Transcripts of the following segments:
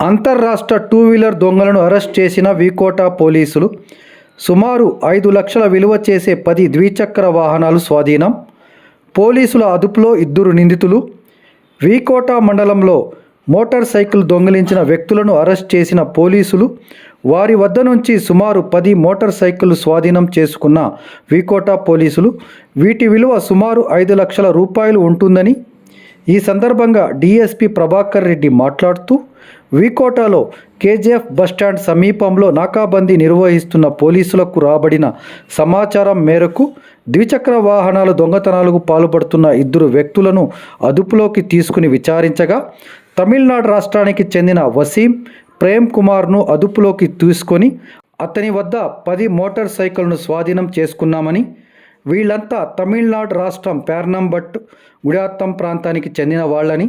అంతర్రాష్ట్ర two wheeler దొంగలను arrest చేసిన వికోటా పోలీసులు సుమారు ఐదు లక్షల విలువ చేసే పది ద్విచక్ర వాహనాలు స్వాధీనం. పోలీసుల అదుపులో ఇద్దరు నిందితులు. వీకోటా మండలంలో మోటార్ సైకిల్ దొంగిలించిన వ్యక్తులను అరెస్ట్ చేసిన పోలీసులు. వారి వద్ద నుంచి సుమారు పది మోటార్ సైకిల్ స్వాధీనం చేసుకున్న వికోటా పోలీసులు. వీటి విలువ సుమారు ఐదు లక్షల రూపాయలు ఉంటుందని ఈ సందర్భంగా డిఎస్పి ప్రభాకర్ రెడ్డి మాట్లాడుతూ వికోటలో కేజీఎఫ్ బస్టాండ్ సమీపంలో నాకాబందీ నిర్వహిస్తున్న పోలీసులకు రాబడిన సమాచారం మేరకు ద్విచక్ర వాహనాల దొంగతనాలకు పాల్పడుతున్న ఇద్దరు వ్యక్తులను అదుపులోకి తీసుకుని విచారించగా తమిళనాడు రాష్ట్రానికి చెందిన వసీం ప్రేమ్ కుమార్ను అదుపులోకి తీసుకొని అతని వద్ద పది మోటార్ సైకిల్ను స్వాధీనం చేసుకున్నామని వీళ్ళంతా తమిళనాడు రాష్ట్రం పేర్నంబట్ గుడాత్తం ప్రాంతానికి చెందిన వాళ్ళని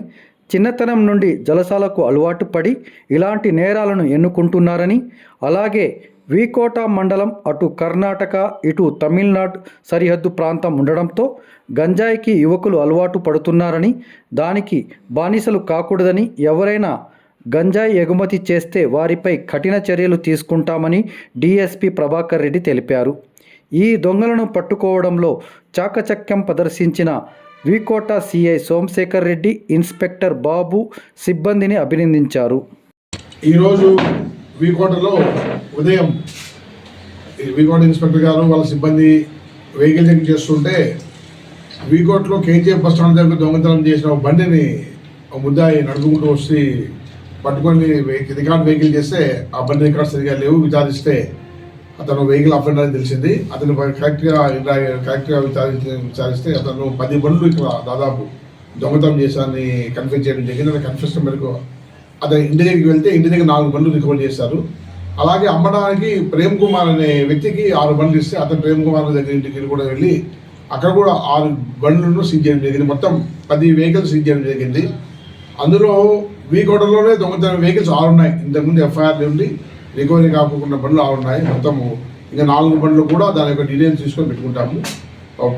చిన్నతనం నుండి జలసాలకు అలవాటు పడి ఇలాంటి నేరాలను ఎన్నుకుంటున్నారని అలాగే వీకోట మండలం అటు కర్ణాటక ఇటు తమిళనాడు సరిహద్దు ప్రాంతం ఉండడంతో గంజాయికి యువకులు అలవాటు పడుతున్నారని దానికి బానిసలు కాకూడదని ఎవరైనా గంజాయి ఎగుమతి చేస్తే వారిపై కఠిన చర్యలు తీసుకుంటామని డీఎస్పీ ప్రభాకర్ రెడ్డి తెలిపారు. ఈ దొంగలను పట్టుకోవడంలో చాకచక్యం ప్రదర్శించిన వికోట సిఐ సోమశేఖర్ రెడ్డి ఇన్స్పెక్టర్ బాబు సిబ్బందిని అభినందించారు. ఈరోజు వీకోటలో ఉదయం ఈ వీకోట ఇన్స్పెక్టర్ గారు వాళ్ళ సిబ్బంది వెహికల్ చెక్ చేస్తుంటే వీకోట్లో కేజీఎఫ్ బస్ స్టాండ్ దగ్గర దొంగతనం చేసిన ఒక బండిని ఒక ముద్దాయి నడుపుకుంటూ వచ్చి పట్టుకొని వెహికల్ రికార్డ్ వెహికల్ చేస్తే ఆ బండి రికార్డ్ సరిగా లేవు. విచారిస్తే అతను వెహికల్ అఫెండర్ అని తెలిసింది. అతను కరెక్ట్గా కరెక్ట్గా విచారించి విచారిస్తే అతను పది బండ్లు ఇక్కడ దాదాపు దొంగతనం చేశారని కన్ఫ్యూజ్ చేయడం జరిగింది. అతను కన్ఫ్యూషన్ మేరకు అతను ఇంటి దగ్గరికి వెళ్తే ఇంటి దగ్గర నాలుగు బండ్లు రికవర్ చేశారు. అలాగే అమ్మడానికి ప్రేమ్ కుమార్ అనే వ్యక్తికి ఆరు బండ్లు ఇస్తే అతను ప్రేమ్ కుమార్ దగ్గర ఇంటికి కూడా వెళ్ళి అక్కడ కూడా ఆరు బండ్లను సీజ్ చేయడం జరిగింది. మొత్తం పది వెహికల్స్ సీజ్ చేయడం జరిగింది. అందులో వీకోటలోనే దొంగతనం వెహికల్స్ ఆరు ఉన్నాయి ఇంతకుముందు ఎఫ్ఐఆర్ ఉండి రికవరీ కాకుండా బండ్లు ఉన్నాయి. మొత్తము ఇంకా నాలుగు బండ్లు కూడా దాని యొక్క డీటెయిల్స్ తీసుకొని పెట్టుకుంటాము.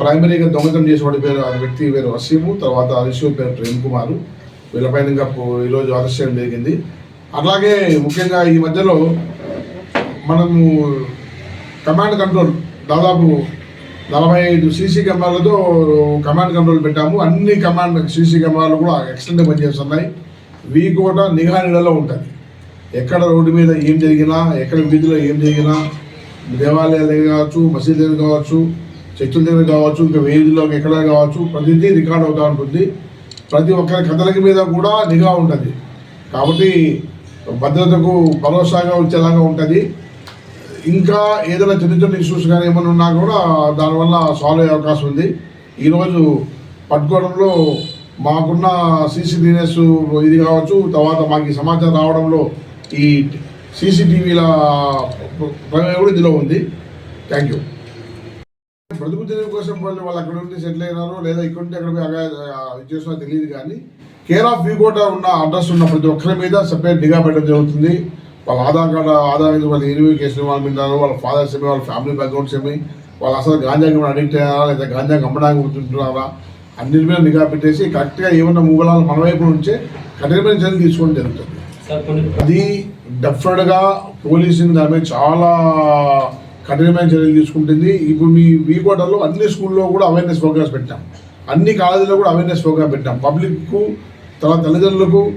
ప్రైమరీగా దొంగతనం చేసేవాడి పేరు ఆ వ్యక్తి పేరు వసీము తర్వాత రిషివ్ పేరు ప్రేమ్ కుమార్. వీళ్ళపైన ఇంకా ఈరోజు అరెస్ట్ చేయడం జరిగింది. అలాగే ముఖ్యంగా ఈ మధ్యలో మనము కమాండ్ కంట్రోల్ దాదాపు నలభై ఐదు సీసీ కెమెరాలతో కమాండ్ కంట్రోల్ పెట్టాము. అన్ని కమాండ్ సీసీ కెమెరాలు కూడా ఎక్స్టెండ్ పనిచేస్తున్నాయి. వీ కూడా నిఘా నీడలో ఉంటుంది. ఎక్కడ రోడ్డు మీద ఏం జరిగినా ఎక్కడ వీధిలో ఏం జరిగినా దేవాలయాల దగ్గర కావచ్చు మసీదు దగ్గర కావచ్చు చర్చిల దగ్గర కావచ్చు ఇంకా వేదిలో ఎక్కడ కావచ్చు ప్రతిదీ రికార్డ్ అవుతూ ఉంటుంది. ప్రతి ఒక్కరి కథలకి మీద కూడా నిఘా ఉంటుంది. కాబట్టి భద్రతకు భరోసాగా వచ్చేలాగా ఉంటుంది. ఇంకా ఏదైనా చిన్న చిన్న ఇష్యూస్ కానీ ఏమైనా ఉన్నా కూడా దానివల్ల సాల్వ్ అయ్యే అవకాశం ఉంది. ఈరోజు పట్టుకోవడంలో మాకున్న సీసీటీవీఎస్ ఇది కావచ్చు తర్వాత మాకు ఈ సమాచారం రావడంలో ఈ సీసీటీవీల ప్రమేయం కూడా ఇందులో ఉంది. థ్యాంక్ యూ బ్రతుకు తెలివి కోసం వాళ్ళు వాళ్ళు అక్కడ ఉండి సెటిల్ అయినారో లేదా ఇక్కడ ఉంటే అక్కడ పోయి చేసినా తెలియదు కానీ కేర్ ఆఫ్ కోట ఉన్న అడ్రస్ ఉన్న ప్రతి ఒక్కరి మీద సెపరేట్ నిఘా పెట్టడం జరుగుతుంది. వాళ్ళ ఆధార్ కార్డు ఆధార్ మీద వాళ్ళు ఎనిమిది కేసులు వాళ్ళు మీద వాళ్ళ ఫాదర్స్ ఏమి వాళ్ళ ఫ్యామిలీ బ్యాక్గ్రౌండ్స్ ఏమి వాళ్ళు అసలు గాంజాకి అడిక్ట్ అయ్యారా లేదా గాంజాకి అమ్మడానికి ఉంటున్నారా అన్నిటి మీద నిఘా పెట్టేసి కరెక్ట్గా ఏమన్నా మూగలాలు మన వైపు నుంచే కఠినమైన చర్యలు తీసుకోవడం జరుగుతుంది. అది డెఫినెట్గా పోలీసింగ్ దాని చాలా కఠినమైన చర్యలు తీసుకుంటుంది. ఇప్పుడు మీ వీకోటలో అన్ని స్కూల్లో కూడా అవేర్నెస్ ప్రోగ్రామ్స్ పెట్టాం. అన్ని కాలేజీలో కూడా అవేర్నెస్ ప్రోగ్రామ్ పెట్టాం. పబ్లిక్కు తర్వాత తల్లిదండ్రులకు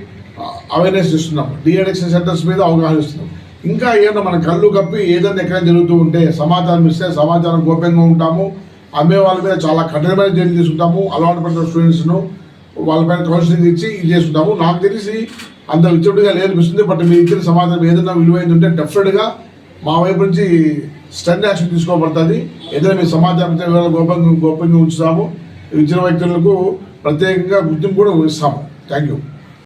అవేర్నెస్ ఇస్తున్నాం. డిఎడిక్షన్ సెంటర్స్ మీద అవగాహన ఇస్తున్నాం. ఇంకా ఏమన్నా మన కళ్ళు కప్పి ఏదైనా ఎక్కడ జరుగుతూ ఉంటే సమాచారం ఇస్తే సమాచారం గోప్యంగా ఉంటాము. అమ్మే వాళ్ళ మీద చాలా కఠినమైన చర్యలు తీసుకుంటాము. అలవాటు పడిన స్టూడెంట్స్ను వాళ్ళపైన కౌన్సిలింగ్ ఇచ్చి ఇది చేసుకుంటాము నాకు తెలిసి అంత విచ్చుడిగా లేదనిపిస్తుంది బట్ మీరు ఇచ్చిన సమాధానం ఏదైనా విలువైంది ఉంటే డెఫినెట్గా మా వైపు నుంచి స్టెండ్ యాక్షన్ తీసుకోబడుతుంది. ఏదైనా మీ సమాచారం ఇస్తే గోప్యంగా గోప్యంగా ఉంచుతాము. ఇచ్చిన వ్యక్తులకు ప్రత్యేకంగా గుర్తింపు కూడా ఇస్తాము. Thank you